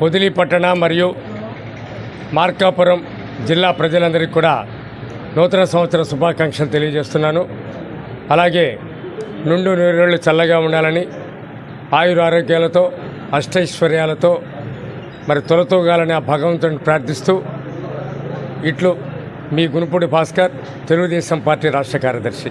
పొదిలి పట్టణ మరియు మార్కాపురం జిల్లా ప్రజలందరికీ కూడా నూతన సంవత్సర శుభాకాంక్షలు తెలియజేస్తున్నాను. అలాగే నుండు నూరేళ్ళు చల్లగా ఉండాలని ఆయుర ఆరోగ్యాలతో అష్టైశ్వర్యాలతో మరి తొలతూగాలని ఆ భగవంతుని ప్రార్థిస్తూ ఇట్లు మీ గునుపూడి భాస్కర్ తెలుగుదేశం పార్టీ రాష్ట్ర కార్యదర్శి.